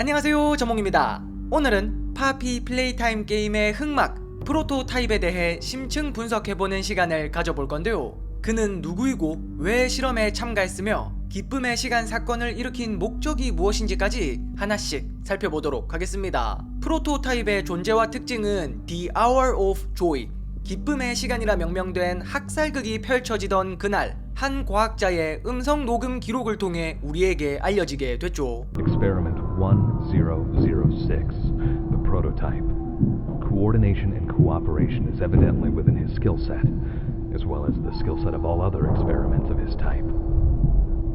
안녕하세요 저몽입니다. 오늘은 파피 플레이타임 게임의 흑막 프로토타입에 대해 심층 분석해보는 시간을 가져볼 건데요. 그는 누구이고 왜 실험에 참가했으며 기쁨의 시간 사건을 일으킨 목적이 무엇인지까지 하나씩 살펴보도록 하겠습니다. 프로토타입의 존재와 특징은 The Hour of Joy 기쁨의 시간이라 명명된 학살극이 펼쳐지던 그날 한 과학자의 음성 녹음 기록을 통해 우리에게 알려지게 됐죠. Experiment 1006, the prototype. Coordination and cooperation is evidently within his skill set, as well as the skill set of all other experiments of his type.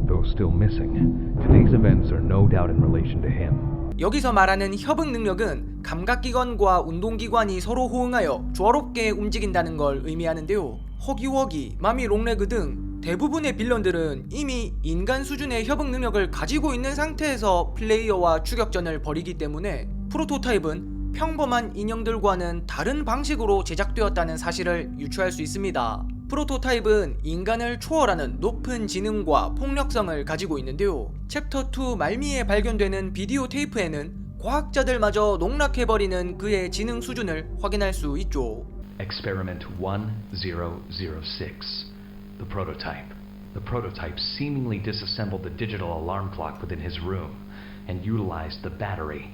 Though still missing, today's events are no doubt in relation to him. 여기서 말하는 협응 능력은 감각기관과 운동기관이 서로 호응하여 조화롭게 움직인다는 걸 의미하는데요. 허기워기, 마미 롱레그 등 대부분의 빌런들은 이미 인간 수준의 협응 능력을 가지고 있는 상태에서 플레이어와 추격전을 벌이기 때문에 프로토타입은 평범한 인형들과는 다른 방식으로 제작되었다는 사실을 유추할 수 있습니다. 프로토타입은 인간을 초월하는 높은 지능과 폭력성을 가지고 있는데요. 챕터 2 말미에 발견되는 비디오 테이프에는 과학자들마저 농락해버리는 그의 지능 수준을 확인할 수 있죠. Experiment 1006. The prototype. The prototype seemingly disassembled the digital alarm clock within his room and utilized the battery,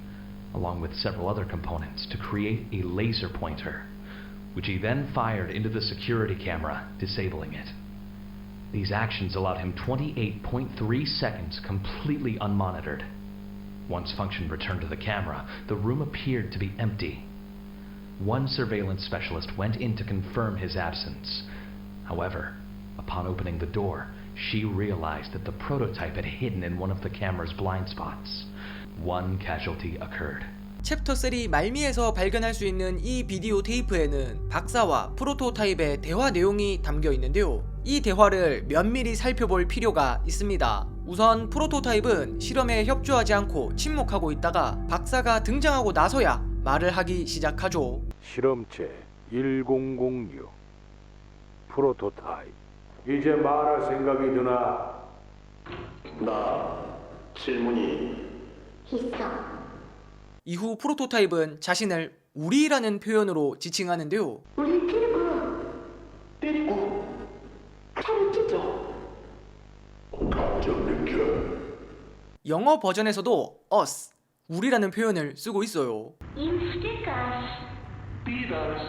along with several other components, to create a laser pointer, which he then fired into the security camera, disabling it. These actions allowed him 28.3 seconds completely unmonitored. Once function returned to the camera, the room appeared to be empty. One surveillance specialist went in to confirm his absence. However, upon opening the door, she realized that the prototype had hidden in one of the camera's blind spots. One casualty occurred. 챕터 3 말미에서 발견할 수 있는 이 비디오 테이프에는 박사와 프로토타입의 대화 내용이 담겨 있는데요. 이 대화를 면밀히 살펴볼 필요가 있습니다. 우선 프로토타입은 실험에 협조하지 않고 침묵하고 있다가 박사가 등장하고 나서야 말을 하기 시작하죠. 실험체 1006 프로토타입 이제 말할 생각이 드나 나 질문이 있어. 이후 프로토타입은 자신을 우리라는 표현으로 지칭하는데요. 우리 때리고 때리고 차를 찢어. 감정 느껴 영어 버전에서도 us, 우리라는 표현을 쓰고 있어요. Ihm stick us. Beat us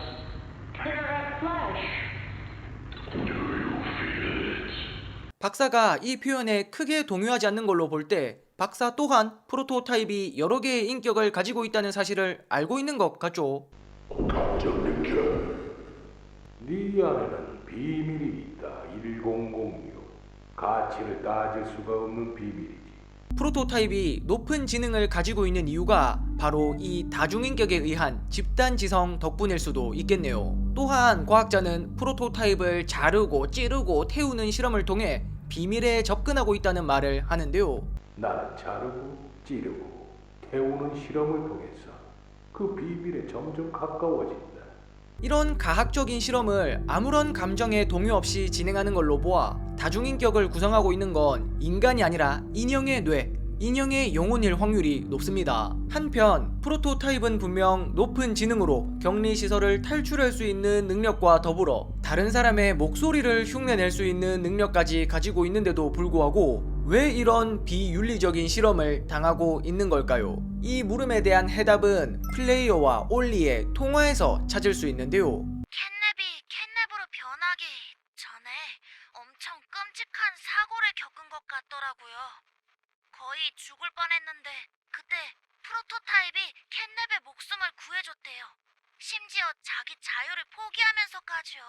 Predator flash. Do you feel it? 박사가 이 표현에 크게 동요하지 않는 걸로 볼 때 박사 또한 프로토타입이 여러 개의 인격을 가지고 있다는 사실을 알고 있는 것 같죠. 느껴 네 안에는 비밀이 있다 1006 가치를 따질 수가 없는 비밀이지 프로토타입이 높은 지능을 가지고 있는 이유가 바로 이 다중인격에 의한 집단 지성 덕분일 수도 있겠네요. 또한 과학자는 프로토타입을 자르고 찌르고 태우는 실험을 통해 비밀에 접근하고 있다는 말을 하는데요. 나는 자르고 찌르고 태우는 실험을 통해서 그 비밀에 점점 가까워진다 이런 가학적인 실험을 아무런 감정의 동요 없이 진행하는 걸로 보아 다중인격을 구성하고 있는 건 인간이 아니라 인형의 뇌, 인형의 영혼일 확률이 높습니다. 한편 프로토타입은 분명 높은 지능으로 격리 시설을 탈출할 수 있는 능력과 더불어 다른 사람의 목소리를 흉내낼 수 있는 능력까지 가지고 있는데도 불구하고 왜 이런 비윤리적인 실험을 당하고 있는 걸까요? 이 물음에 대한 해답은 플레이어와 올리의 통화에서 찾을 수 있는데요. 캣냅이 캣냅으로 변하기 전에 엄청 끔찍한 사고를 겪은 것 같더라고요. 거의 죽을 뻔했는데 그때 프로토타입이 캣냅의 목숨을 구해줬대요. 심지어 자기 자유를 포기하면서까지요.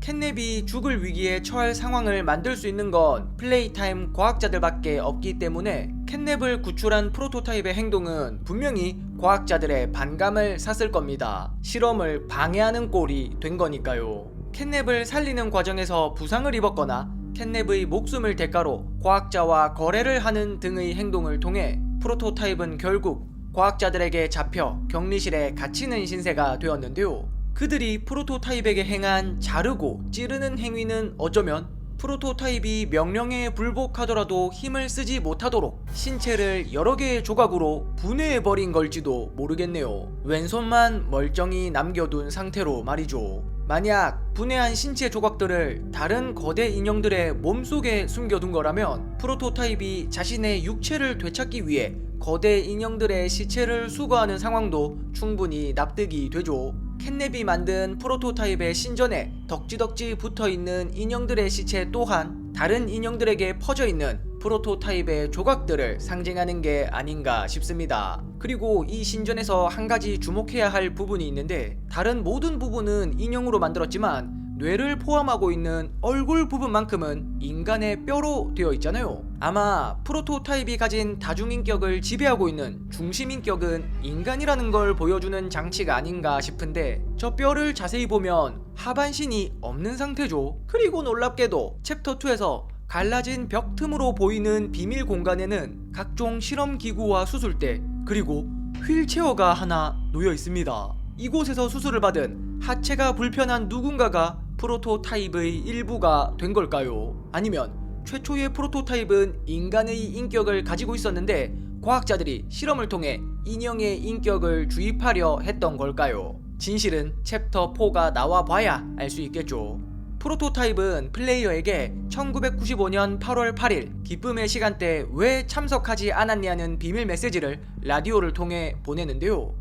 캣냅이 죽을 위기에 처할 상황을 만들 수 있는 건 플레이타임 과학자들밖에 없기 때문에 캣냅을 구출한 프로토타입의 행동은 분명히 과학자들의 반감을 샀을 겁니다. 실험을 방해하는 꼴이 된 거니까요. 캣냅을 살리는 과정에서 부상을 입었거나 캣냅의 목숨을 대가로 과학자와 거래를 하는 등의 행동을 통해 프로토타입은 결국 과학자들에게 잡혀 격리실에 갇히는 신세가 되었는데요. 그들이 프로토타입에게 행한 자르고 찌르는 행위는 어쩌면 프로토타입이 명령에 불복하더라도 힘을 쓰지 못하도록 신체를 여러 개의 조각으로 분해해버린 걸지도 모르겠네요. 왼손만 멀쩡히 남겨둔 상태로 말이죠. 만약 분해한 신체 조각들을 다른 거대 인형들의 몸속에 숨겨둔 거라면 프로토타입이 자신의 육체를 되찾기 위해 거대 인형들의 시체를 수거하는 상황도 충분히 납득이 되죠. 캣냅이 만든 프로토타입의 신전에 덕지덕지 붙어 있는 인형들의 시체 또한 다른 인형들에게 퍼져 있는 프로토타입의 조각들을 상징하는 게 아닌가 싶습니다. 그리고 이 신전에서 한 가지 주목해야 할 부분이 있는데 다른 모든 부분은 인형으로 만들었지만 뇌를 포함하고 있는 얼굴 부분만큼은 인간의 뼈로 되어 있잖아요. 아마 프로토타입이 가진 다중인격을 지배하고 있는 중심인격은 인간이라는 걸 보여주는 장치가 아닌가 싶은데 저 뼈를 자세히 보면 하반신이 없는 상태죠. 그리고 놀랍게도 챕터 2에서 갈라진 벽 틈으로 보이는 비밀 공간에는 각종 실험 기구와 수술대 그리고 휠체어가 하나 놓여 있습니다. 이곳에서 수술을 받은 하체가 불편한 누군가가 프로토타입의 일부가 된 걸까요? 아니면 최초의 프로토타입은 인간의 인격을 가지고 있었는데 과학자들이 실험을 통해 인형의 인격을 주입하려 했던 걸까요? 진실은 챕터 4가 나와 봐야 알 수 있겠죠. 프로토타입은 플레이어에게 1995년 8월 8일 기쁨의 시간대 왜 참석하지 않았냐는 비밀 메시지를 라디오를 통해 보내는데요.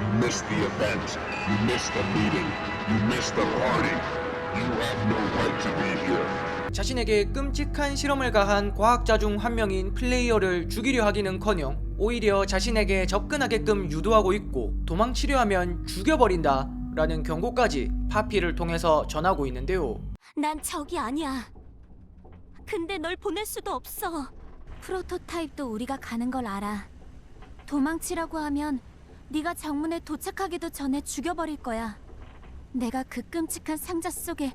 You missed the event. You missed the meeting. You missed the party. 자신에게 끔찍한 실험을 가한 과학자 중 한 명인 플레이어를 죽이려 하기는커녕 오히려 자신에게 접근하게끔 유도하고 있고 도망치려 하면 죽여버린다 라는 경고까지 파피를 통해서 전하고 있는데요. 난 적이 아니야. 근데 널 보낼 수도 없어. 프로토타입도 우리가 가는 걸 알아. 도망치라고 하면 네가 정문에 도착하기도 전에 죽여버릴 거야. 내가 그 끔찍한 상자 속에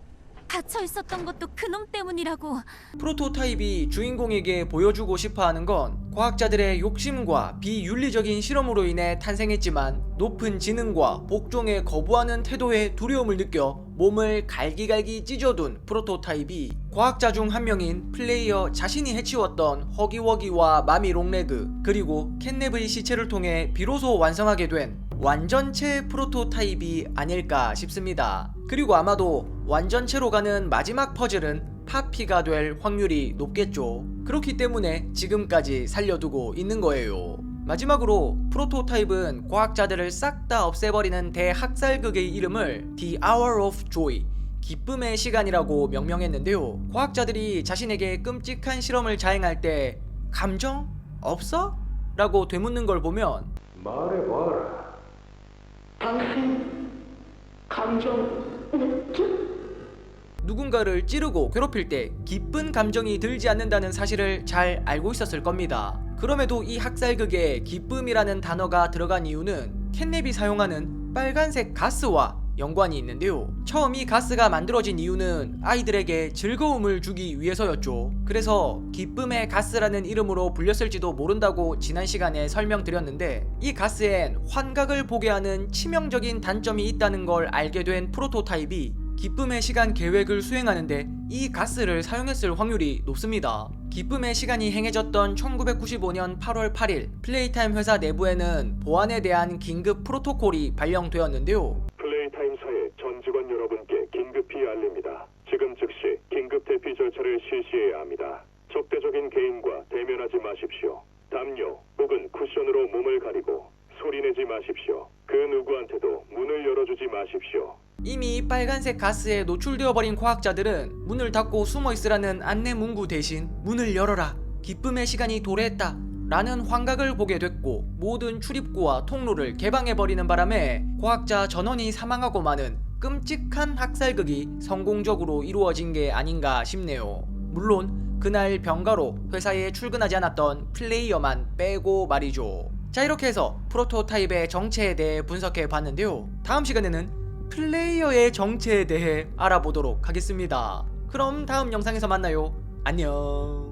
갇혀 있었던 것도 그놈 때문이라고. 프로토타입이 주인공에게 보여주고 싶어 하는 건 과학자들의 욕심과 비윤리적인 실험으로 인해 탄생했지만 높은 지능과 복종에 거부하는 태도에 두려움을 느껴 몸을 갈기갈기 찢어둔 프로토타입이 과학자 중 한 명인 플레이어 자신이 해치웠던 허기워기와 마미 롱레그 그리고 캣넵의 시체를 통해 비로소 완성하게 된 완전체 프로토타입이 아닐까 싶습니다. 그리고 아마도 완전체로 가는 마지막 퍼즐은 파피가 될 확률이 높겠죠. 그렇기 때문에 지금까지 살려두고 있는 거예요. 마지막으로 프로토타입은 과학자들을 싹 다 없애버리는 대학살극의 이름을 The Hour of Joy 기쁨의 시간이라고 명명했는데요. 과학자들이 자신에게 끔찍한 실험을 자행할 때 감정 없어? 라고 되묻는 걸 보면 말해봐라. 당신 감정 느껴? 누군가를 찌르고 괴롭힐 때 기쁜 감정이 들지 않는다는 사실을 잘 알고 있었을 겁니다. 그럼에도 이 학살극에 기쁨이라는 단어가 들어간 이유는 캣냅이 사용하는 빨간색 가스와 연관이 있는데요. 처음 이 가스가 만들어진 이유는 아이들에게 즐거움을 주기 위해서였죠. 그래서 기쁨의 가스라는 이름으로 불렸을지도 모른다고 지난 시간에 설명드렸는데 이 가스엔 환각을 보게 하는 치명적인 단점이 있다는 걸 알게 된 프로토타입이 기쁨의 시간 계획을 수행하는데 이 가스를 사용했을 확률이 높습니다. 기쁨의 시간이 행해졌던 1995년 8월 8일 플레이타임 회사 내부에는 보안에 대한 긴급 프로토콜이 발령되었는데요. 플레이타임사의 전 직원 여러분께 긴급히 알립니다. 지금 즉시 긴급 대피 절차를 실시해야 합니다. 적대적인 개인과 대면하지 마십시오. 담요 혹은 쿠션으로 몸을 가리고 소리내지 마십시오. 그 누구한테도 문을 열어주지 이미 빨간색 가스에 노출되어 버린 과학자들은 문을 닫고 숨어 있으라는 안내 문구 대신 문을 열어라. 기쁨의 시간이 도래했다. 라는 환각을 보게 됐고 모든 출입구와 통로를 개방해 버리는 바람에 과학자 전원이 사망하고 마는 끔찍한 학살극이 성공적으로 이루어진 게 아닌가 싶네요. 물론 그날 병가로 회사에 출근하지 않았던 플레이어만 빼고 말이죠. 자 이렇게 해서 프로토타입의 정체에 대해 분석해 봤는데요. 다음 시간에는 플레이어의 정체에 대해 알아보도록 하겠습니다. 그럼 다음 영상에서 만나요. 안녕.